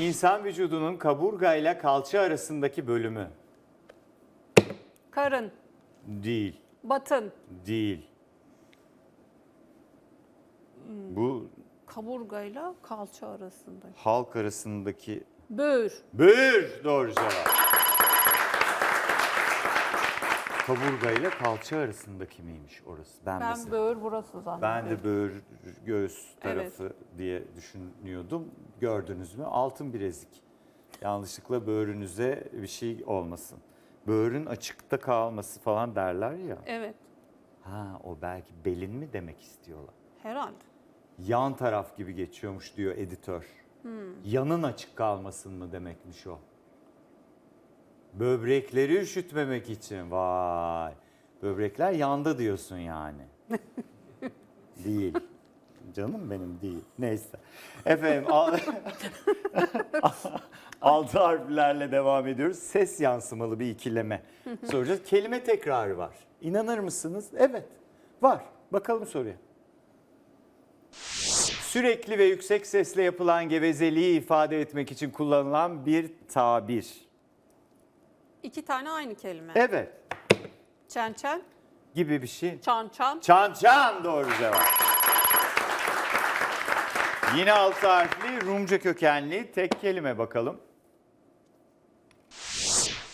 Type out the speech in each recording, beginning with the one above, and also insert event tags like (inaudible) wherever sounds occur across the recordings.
İnsan vücudunun kaburga ile kalça arasındaki bölümü. Karın, Değil. batın, Değil. Bu kaburgayla kalça arasında. halk arasındaki Böğür, Böğür doğru cevap. Kaburga ile kalça arasındaki miymiş orası? Ben, ben mesela- böğür burası zannediyorum. ben de böğür göğüs tarafı diye düşünüyordum. Gördünüz mü? Altın bilezik. Yanlışlıkla böğrünüze bir şey olmasın. Böğrün açıkta kalması falan derler ya. Evet, Ha o belki belin mi demek istiyorlar. herhalde. Yan taraf gibi geçiyormuş diyor editör. Yanın açık kalmasın mı demekmiş o. Böbrekleri üşütmemek için. Vay. Böbrekler yandı diyorsun yani. (laughs) değil. Canım benim değil. Neyse. (laughs) Efendim al- (laughs) altı harflerle devam ediyoruz. Ses yansımalı bir ikileme soracağız. Kelime tekrarı var. İnanır mısınız? Evet. Var. Bakalım soruya. Sürekli ve yüksek sesle yapılan gevezeliği ifade etmek için kullanılan bir tabir. İki tane aynı kelime. Evet Çen çen, gibi bir şey. çan çan. Çan çan doğru cevap. Yine altı harfli Rumca kökenli tek kelime bakalım.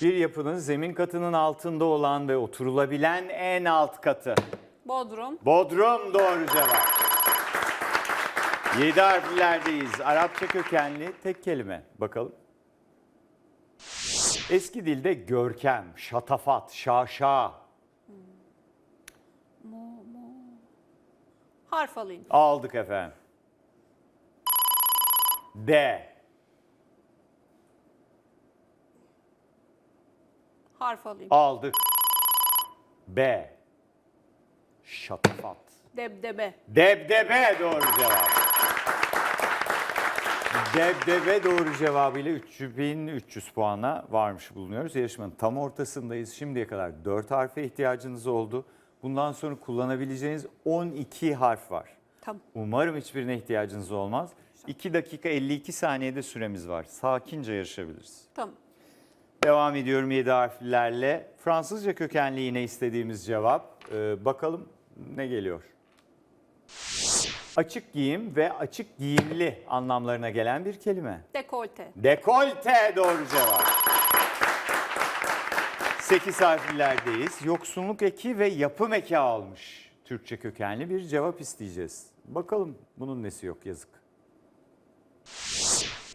Bir yapının zemin katının altında olan ve oturulabilen en alt katı. Bodrum, Bodrum doğru cevap. Yedi harflerdeyiz. Arapça kökenli tek kelime. Bakalım. Eski dilde görkem, şatafat, şaşa. harf alayım. Aldık efendim. D. Harf alayım. Aldık. B. Şatafat. Debdebe. Debdebe doğru cevap. Debdebe doğru cevabıyla 3300 puana varmış bulunuyoruz. Yarışmanın tam ortasındayız. Şimdiye kadar 4 harfe ihtiyacınız oldu. Bundan sonra kullanabileceğiniz 12 harf var. Tamam. Umarım hiçbirine ihtiyacınız olmaz. 2 dakika 52 saniyede süremiz var. Sakince yarışabiliriz. Tamam. Devam ediyorum 7 harflerle. Fransızca kökenli yine istediğimiz cevap. Ee, bakalım ne geliyor? Açık giyim ve açık giyimli anlamlarına gelen bir kelime. Dekolte. Dekolte doğru cevap. 8 harflerdeyiz. Yoksunluk eki ve yapım eki almış. Türkçe kökenli bir cevap isteyeceğiz. Bakalım bunun nesi yok yazık.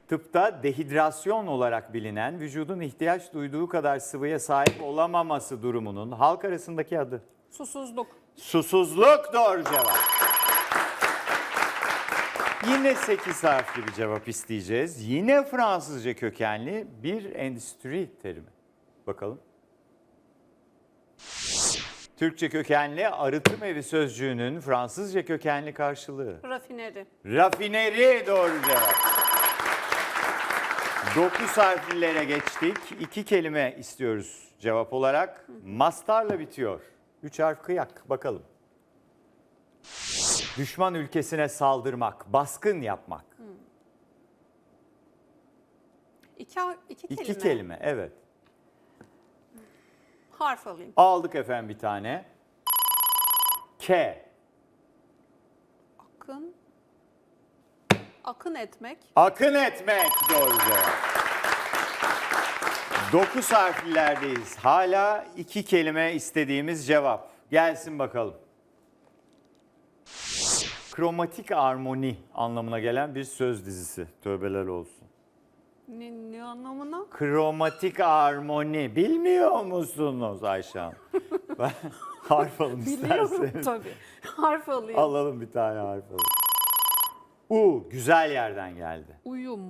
Tıpta dehidrasyon olarak bilinen vücudun ihtiyaç duyduğu kadar sıvıya sahip olamaması durumunun halk arasındaki adı. Susuzluk. Susuzluk doğru cevap. Yine 8 harfli bir cevap isteyeceğiz. Yine Fransızca kökenli bir endüstri terimi. Bakalım. Türkçe kökenli arıtım evi sözcüğünün Fransızca kökenli karşılığı. Rafineri. Rafineri doğru cevap. 9 harflilere geçtik. İki kelime istiyoruz cevap olarak. Mastarla bitiyor. 3 harf kıyak. Bakalım. Düşman ülkesine saldırmak, baskın yapmak. İki, iki kelime. İki kelime, evet. Harf alayım. Aldık efendim bir tane. K. Akın. Akın etmek. Akın etmek doğru cevap. 9 harflilerdeyiz. Hala iki kelime istediğimiz cevap. Gelsin bakalım. Kromatik armoni anlamına gelen bir söz dizisi. Tövbeler olsun. Ne, ne anlamına? Kromatik armoni. Bilmiyor musunuz Ayşe Hanım? (laughs) Ben harf alın Biliyorum isterseniz. tabii. Harf alayım. Alalım bir tane harf alın. U güzel yerden geldi. Uyum.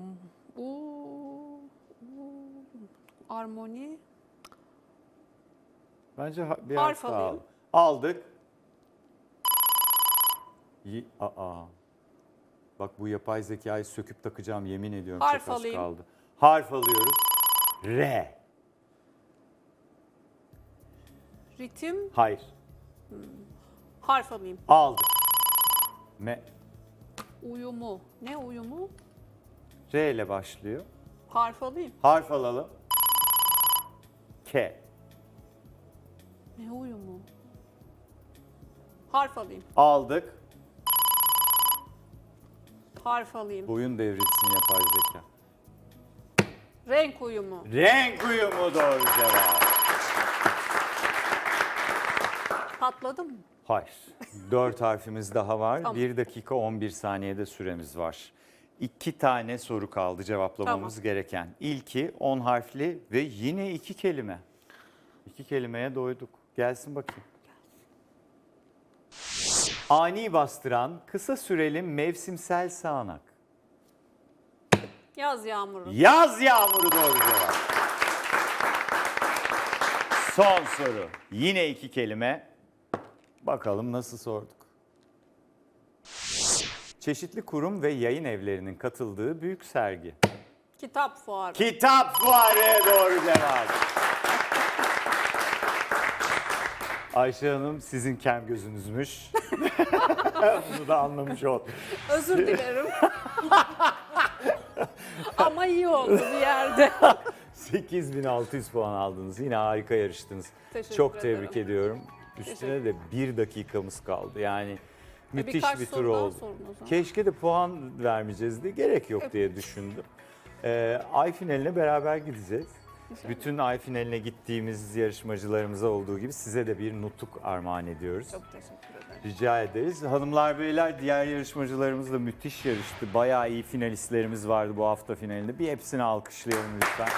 U, u, armoni. Bence ha- bir Harf harf daha alayım. al. Aldık. Y- Aa. Bak bu yapay zekayı söküp takacağım yemin ediyorum Harf çok az alayım. kaldı. Harf alıyoruz. R. Ritim. Hayır. Harf alayım. Aldık. Me. Uyumu. Ne uyumu? R ile başlıyor. Harf alayım. Harf alalım. K. Ne uyumu? Harf alayım. Aldık. Harf alayım. Boyun devrilsin yapay zeka. Renk uyumu. Renk uyumu doğru cevap. Patladı mı? Hayır. Dört harfimiz daha var. Tamam. 1 dakika 11 saniyede süremiz var. İki tane soru kaldı cevaplamamız Tamam. gereken. İlki 10 harfli ve yine iki kelime. İki kelimeye doyduk. Gelsin bakayım. Ani bastıran kısa süreli mevsimsel sağanak. Yaz yağmuru. Yaz yağmuru doğru cevap. Son soru. Yine iki kelime. Bakalım nasıl sorduk. Çeşitli kurum ve yayın evlerinin katıldığı büyük sergi. Kitap fuarı. Kitap fuarı doğru cevap. Ayşe Hanım sizin kem gözünüzmüş. (laughs) Bunu da anlamış oldum. Özür dilerim. (laughs) Ama iyi oldu bir yerde. (laughs) 8600 puan aldınız. Yine harika yarıştınız. Teşekkür Çok ederim. tebrik ediyorum. Üstüne de bir dakikamız kaldı. Yani müthiş birkaç bir tur soru daha oldu. sorun o zaman. Keşke de puan vermeyeceğiz diye gerek yok diye düşündüm. Ee, ay finaline beraber gideceğiz. Bütün ay finaline gittiğimiz yarışmacılarımıza olduğu gibi size de bir nutuk armağan ediyoruz. Çok teşekkür ederim. Rica ederiz. Hanımlar beyler diğer yarışmacılarımız da müthiş yarıştı. Bayağı iyi finalistlerimiz vardı bu hafta finalinde. Bir hepsini alkışlayalım lütfen.